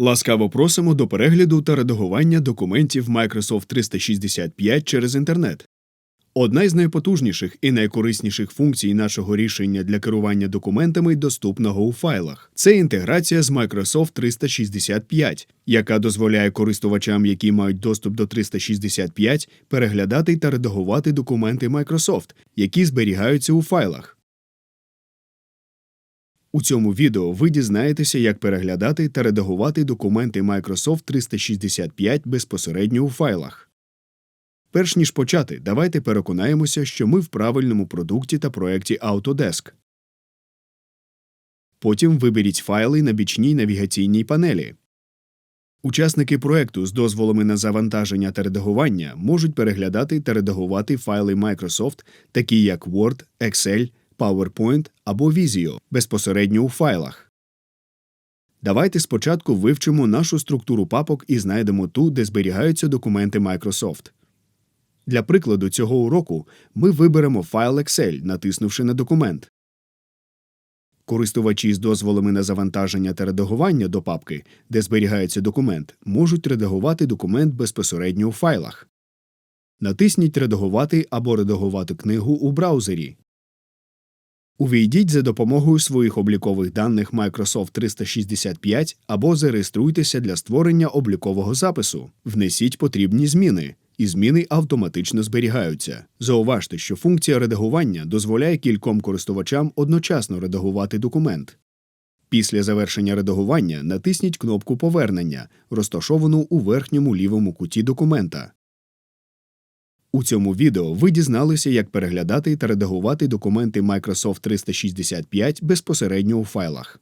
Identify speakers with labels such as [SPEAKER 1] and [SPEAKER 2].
[SPEAKER 1] Ласкаво просимо до перегляду та редагування документів Microsoft 365 через інтернет. Одна із найпотужніших і найкорисніших функцій нашого рішення для керування документами доступного у файлах. Це інтеграція з Microsoft 365, яка дозволяє користувачам, які мають доступ до 365, переглядати та редагувати документи Microsoft, які зберігаються у файлах. У цьому відео ви дізнаєтеся, як переглядати та редагувати документи Microsoft 365 безпосередньо у файлах. Перш ніж почати, давайте переконаємося, що ми в правильному продукті та проєкті Autodesk. Потім виберіть файли на бічній навігаційній панелі. Учасники проекту з дозволами на завантаження та редагування можуть переглядати та редагувати файли Microsoft, такі як Word, Excel, PowerPoint або Visio, безпосередньо у файлах. Давайте спочатку вивчимо нашу структуру папок і знайдемо ту, де зберігаються документи Microsoft. Для прикладу цього уроку ми виберемо файл Excel, натиснувши на документ. Користувачі з дозволами на завантаження та редагування до папки, де зберігається документ, можуть редагувати документ безпосередньо у файлах. Натисніть Редагувати або редагувати книгу у браузері. Увійдіть за допомогою своїх облікових даних Microsoft 365 або зареєструйтеся для створення облікового запису. Внесіть потрібні зміни, і зміни автоматично зберігаються. Зауважте, що функція редагування дозволяє кільком користувачам одночасно редагувати документ. Після завершення редагування натисніть кнопку Повернення, розташовану у верхньому лівому куті документа. У цьому відео ви дізналися, як переглядати та редагувати документи Microsoft 365 безпосередньо у файлах.